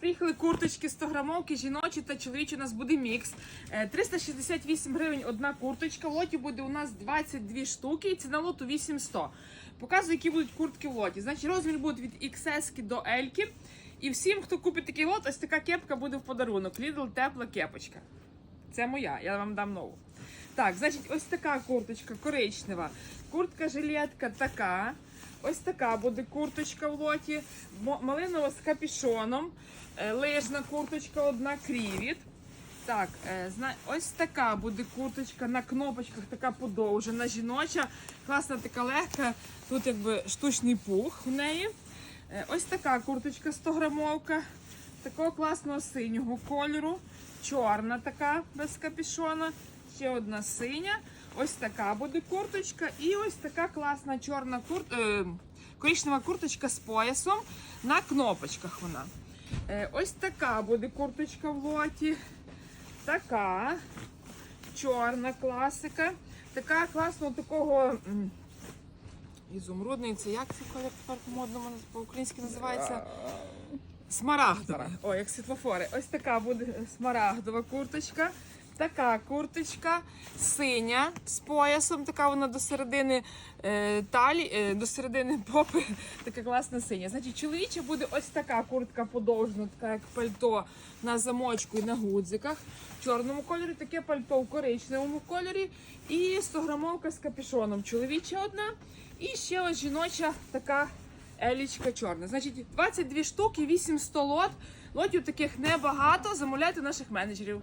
приїхали курточки 100 грамовки, жіночі та чоловічі. У нас буде мікс. Е, 368 гривень одна курточка. В лоті буде у нас 22 штуки і ціна лоту 800. Показую, які будуть куртки в лоті. Значить, розмір буде від XS до L. І всім, хто купить такий лот, ось така кепка буде в подарунок. Lidl тепла кепочка. Це моя, я вам дам нову. Так, значить, ось така курточка коричнева. Куртка жилетка така. Ось така буде курточка в лоті. Малинова з капішоном. Е, Лижна курточка одна крівіт. Так, е, ось така буде курточка на кнопочках, така подовжена, жіноча, класна така легка. Тут якби штучний пух в неї. Е, Ось така курточка 100 грамовка, такого класного синього кольору. Чорна така без капішона. Ще одна синя. Ось така буде курточка. І ось така класна чорна кур... е, коричнева курточка з поясом. На кнопочках вона. Е, ось така буде курточка в лоті. Така. Чорна класика. Така класного такого. Ізумрудний, це як цей колір тепер по-модному по-українськи називається? Смарагдовий. О, як світлофори. Ось така буде смарагдова курточка. Така курточка синя з поясом, така вона до середини е, талі, е, до середини попи, така класна синя. Значить, чоловіча буде ось така куртка подовжена, така як пальто на замочку і на гудзиках. В чорному кольорі таке пальто в коричневому кольорі. І 100 грамовка з капюшоном. Чоловіча одна. І ще ось жіноча така елічка чорна. Значить, 22 штуки, 800 лот. Лотів таких небагато. Замовляйте наших менеджерів.